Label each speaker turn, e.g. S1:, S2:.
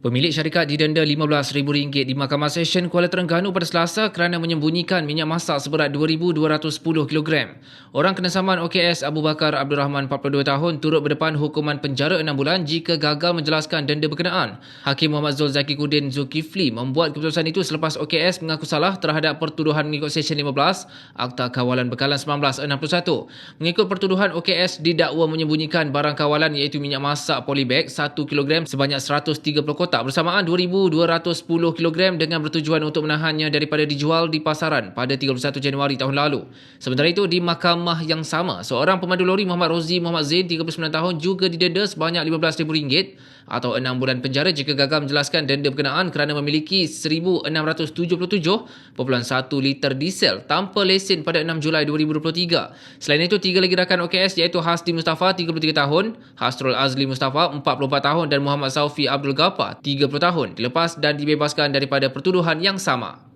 S1: Pemilik syarikat didenda RM15,000 di Mahkamah Session Kuala Terengganu pada Selasa kerana menyembunyikan minyak masak seberat 2,210 kg. Orang kena saman OKS Abu Bakar Abdul Rahman 42 tahun turut berdepan hukuman penjara 6 bulan jika gagal menjelaskan denda berkenaan. Hakim Muhammad Zul Zaki Kudin Zulkifli membuat keputusan itu selepas OKS mengaku salah terhadap pertuduhan mengikut Session 15 Akta Kawalan Bekalan 1961. Mengikut pertuduhan OKS didakwa menyembunyikan barang kawalan iaitu minyak masak polybag 1 kg sebanyak 130 kotak kotak bersamaan 2,210 kg dengan bertujuan untuk menahannya daripada dijual di pasaran pada 31 Januari tahun lalu. Sementara itu, di mahkamah yang sama, seorang pemandu lori Muhammad Rozi Muhammad Zain, 39 tahun, juga didenda sebanyak RM15,000 atau 6 bulan penjara jika gagal menjelaskan denda berkenaan kerana memiliki 1,677.1 liter diesel tanpa lesen pada 6 Julai 2023. Selain itu, tiga lagi rakan OKS iaitu Hasdi Mustafa, 33 tahun, Hasrul Azli Mustafa, 44 tahun dan Muhammad Saufi Abdul Ghaffar, 30 tahun dilepas dan dibebaskan daripada pertuduhan yang sama.